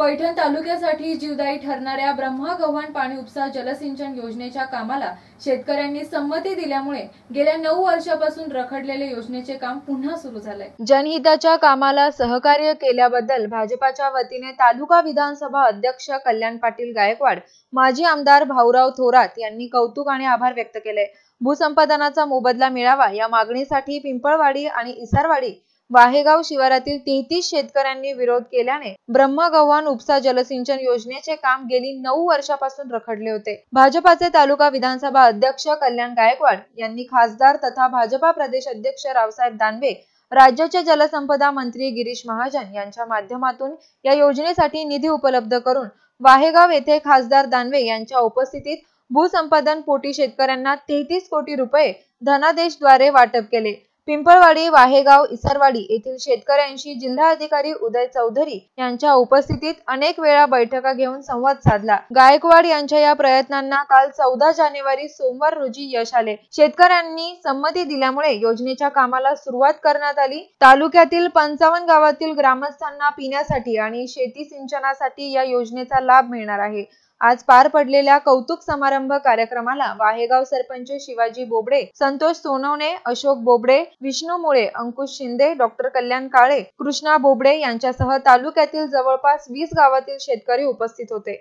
पैठण तालुक्यासाठी जीवदायी ठरणाऱ्या ब्रह्मा गव्हाण पाणी उपसा जलसिंचन योजनेच्या कामाला शेतकऱ्यांनी संमती दिल्यामुळे गेल्या नऊ वर्षापासून रखडलेले योजनेचे काम पुन्हा सुरू झालंय. जनहिताच्या कामाला सहकार्य केल्याबद्दल भाजपाच्या वतीने तालुका विधानसभा अध्यक्ष कल्याण पाटील गायकवाड माजी आमदार भाऊराव थोरात यांनी कौतुक आणि आभार व्यक्त केले. भूसंपादनाचा मोबदला मिळावा या मागणीसाठी पिंपळवाडी आणि इसारवाडी वाहेगाव शिवारातील तेहतीस शेतकऱ्यांनी विरोध केल्याने ब्रह्मगव्हाण उपसा जलसिंचन योजनेचे काम गेली नऊ वर्षापासून रखडले होते. भाजपाचे तालुका विधानसभा अध्यक्ष कल्याण गायकवाड यांनी खासदार तथा भाजपा प्रदेश अध्यक्ष रावसाहेब दानवे राज्याचे जलसंपदा मंत्री गिरीश महाजन यांच्या माध्यमातून या योजनेसाठी निधी उपलब्ध करून वाहेगाव येथे खासदार दानवे यांच्या उपस्थितीत भूसंपादन पोटी शेतकऱ्यांना तेहतीस कोटी रुपये धनादेशद्वारे वाटप केले. पिंपळवाडी वाहेगाव इसरवाडी येथील शेतकऱ्यांशी जिल्हाधिकारी उदय चौधरी यांच्या उपस्थितीत अनेक वेळा बैठका घेऊन संवाद साधला. गायकवाड यांच्या या प्रयत्नांना काल चौदा जानेवारी सोमवार रोजी यश आले. शेतकऱ्यांनी संमती दिल्यामुळे योजनेच्या कामाला सुरुवात करण्यात आली. तालुक्यातील पंचावन्न गावातील ग्रामस्थांना पिण्यासाठी आणि शेती सिंचनासाठी या योजनेचा लाभ मिळणार आहे. आज पार पडलेल्या कौतुक समारंभ कार्यक्रमाला वाहेगाव सरपंच शिवाजी बोबडे संतोष सोनवणे अशोक बोबडे विष्णू मुळे अंकुश शिंदे डॉक्टर कल्याण काळे कृष्णा बोबडे यांच्यासह तालुक्यातील जवळपास वीस गावातील शेतकरी उपस्थित होते.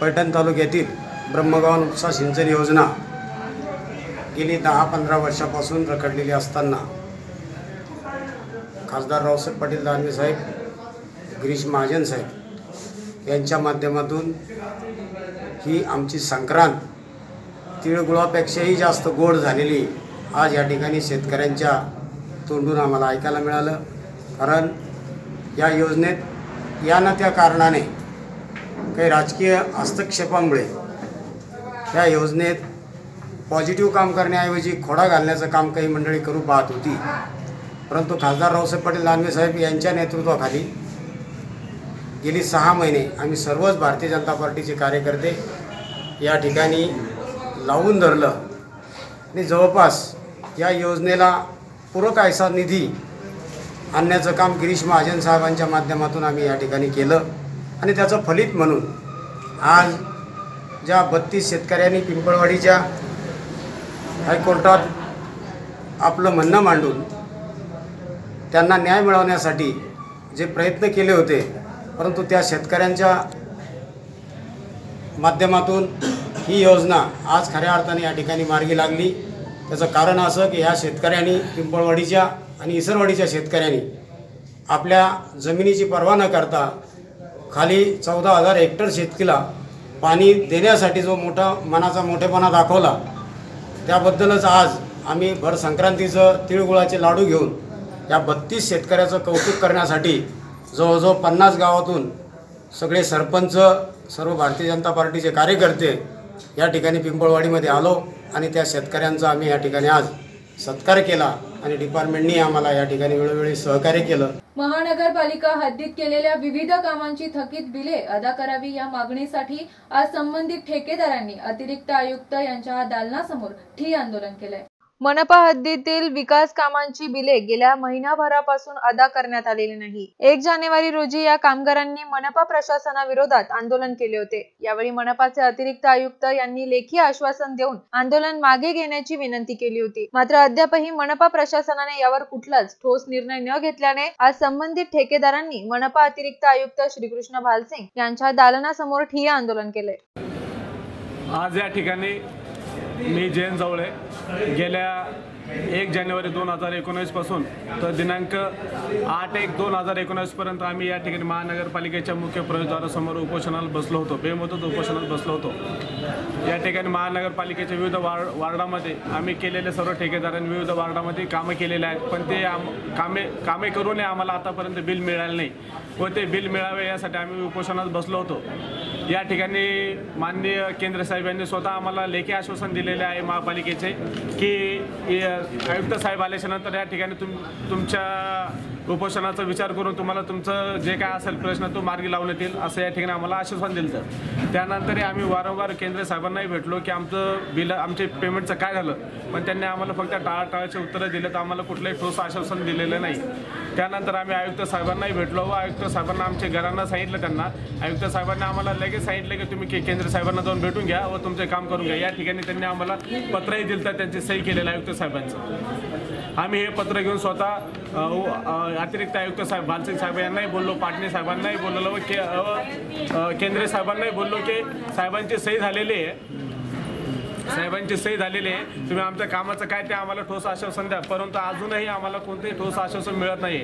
पैठण तालुक्यातील ब्रह्मगाव उपसा सिंचन योजना गेली दहा पंधरा वर्षापासून रखडलेली असताना खासदार रावसाहेब पाटील दानवे साहेब गिरीश महाजन साहेब यांच्या माध्यमातून ही आमची संक्रांत तिळगुळापेक्षाही जास्त गोड झालेली आज या ठिकाणी शेतकऱ्यांच्या तोंडून आम्हाला ऐकायला मिळालं. कारण या योजनेत या ना त्या कारणाने काही राजकीय हस्तक्षेपामुळे या योजनेत पॉझिटिव्ह काम करण्याऐवजी खोडा घालण्याचं काम काही मंडळी करू पाहत होती. परंतु खासदार रावसाहेब पाटील दानवे साहेब यांच्या नेतृत्वाखाली गेली सहा महिने आम्ही सर्वच भारतीय जनता पार्टीचे कार्यकर्ते या ठिकाणी लावून धरलं. आणि जवळपास या योजनेला पूरक असा निधी आणण्याचं काम गिरीश महाजन साहेबांच्या माध्यमातून आम्ही या ठिकाणी केलं. आणि त्याचं फलित म्हणून आज ज्या बत्तीस शेतकऱ्यांनी पिंपळवाडीच्या हायकोर्टात आपलं म्हणणं मांडून त्यांना न्याय मिळवण्यासाठी जे प्रयत्न केले होते परंतु त्या शेतकऱ्यांच्या माध्यमातून ही योजना आज खऱ्या अर्थाने या ठिकाणी मार्गी लागली. त्याचं कारण असं की ह्या शेतकऱ्यांनी पिंपळवाडीच्या आणि इसरवाडीच्या शेतकऱ्यांनी आपल्या जमिनीची पर्वा न करता खाली चौदा हजार हेक्टर शेतकीला पाणी देण्यासाठी जो मोठा मनाचा मोठेपणा दाखवला त्याबद्दलच आज आम्ही भर संक्रांतीचं तिळगुळाचे लाडू घेऊन या बत्तीस शेतकऱ्याचं कौतुक करण्यासाठी जवळजवळ पन्नास गावातून सगळे सरपंच सर्व भारतीय जनता पार्टीचे कार्यकर्ते या ठिकाणी पिंपळवाडीमध्ये आलो आणि त्या शेतकऱ्यांचा आम्ही या ठिकाणी आज सत्कार केला आणि डिपार्टमेंटनी आम्हाला या ठिकाणी वेळोवेळी सहकार्य केलं. महानगरपालिका हद्दीत केलेल्या विविध कामांची थकीत बिले अदा करावी या मागणीसाठी आज संबंधित ठेकेदारांनी अतिरिक्त आयुक्त यांच्या दालनासमोर ठिय्या आंदोलन केलंय. मनपा हद्दीतील विकास कामांची बिले गेल्या महिनाभरापासून अदा करण्यात आलेली नाही. एक जानेवारी रोजी या कामगारांनी मनपा प्रशासनाविरोधात आंदोलन केले होते. यावेळी मनपाचे अतिरिक्त आयुक्त यांनी लेखी आश्वासन देऊन आंदोलन मागे घेण्याची विनंती केली होती. मात्र अद्यापही मनपा प्रशासनाने यावर कुठलाच ठोस निर्णय न घेतल्याने आज संबंधित ठेकेदारांनी मनपा अतिरिक्त आयुक्त श्रीकृष्ण भालसिंग यांच्या दालनासमोर ठिय्या आंदोलन केले. आज या ठिकाणी मी जयंत जवळे गेल्या एक जानेवारी दोन हजार एकोणीसपासून तर दिनांक आठ एक दोन हजार एकोणीसपर्यंत आम्ही या ठिकाणी महानगरपालिकेच्या मुख्य प्रवेशद्वारासमोर उपोषणाला बसलो होतो. बेमुदत उपोषणाला बसलो होतो. या ठिकाणी महानगरपालिकेच्या विविध वार्ड वार्डामध्ये आम्ही केलेले सर्व ठेकेदारांनी विविध वार्डामध्ये कामं केलेले आहेत. पण ते आम कामे कामे करूनही आम्हाला आतापर्यंत बिल मिळालं नाही. व ते बिल मिळावे यासाठी आम्ही उपोषणात बसलो होतो. या ठिकाणी माननीय केंद्र साहेबांनी स्वतः आम्हाला लेखी आश्वासन दिलेले आहे महापालिकेचे की आयुक्त साहेब आल्याच्यानंतर या ठिकाणी तुम तुमच्या उपोषणाचा विचार करून तुम्हाला तुमचं जे काय असेल प्रश्न तो मार्गी लावण्यात येईल असं या ठिकाणी आम्हाला आश्वासन दिलं तर त्यानंतरही आम्ही वारंवार केंद्र साहेबांनाही भेटलो की आमचं बिल आमचे पेमेंटचं काय झालं पण त्यांनी आम्हाला फक्त टाळाटाळाचे उत्तरं दिले तर आम्हाला कुठलंही ठोस आश्वासन दिलेलं नाही. त्यानंतर आम्ही आयुक्त साहेबांनाही भेटलो व आयुक्त साहेबांना आमच्या घरांना सांगितलं त्यांना. आयुक्त साहेबांनी आम्हाला लगेच सांगितलं की तुम्ही के- केंद्र साहेबांना जाऊन भेटून घ्या व तुमचे काम करून घ्या. या ठिकाणी त्यांनी आम्हाला पत्रही दिलं तर त्यांची सही केलेलं आयुक्त साहेबांचं. आम्ही हे पत्र घेऊन स्वतः अतिरिक्त आयुक्त साहेब बालसिंग साहेब यांनाही बोललो पाटणे साहेबांनाही बोललो व के अ, केंद्रीय साहेबांनाही बोललो की साहेबांची सही झालेली आहे. साहेबांची सही झालेली आहे. तुम्ही आमच्या कामाचं काय ते आम्हाला ठोस आश्वासन द्या. परंतु अजूनही आम्हाला कोणतेही ठोस आश्वासन मिळत नाही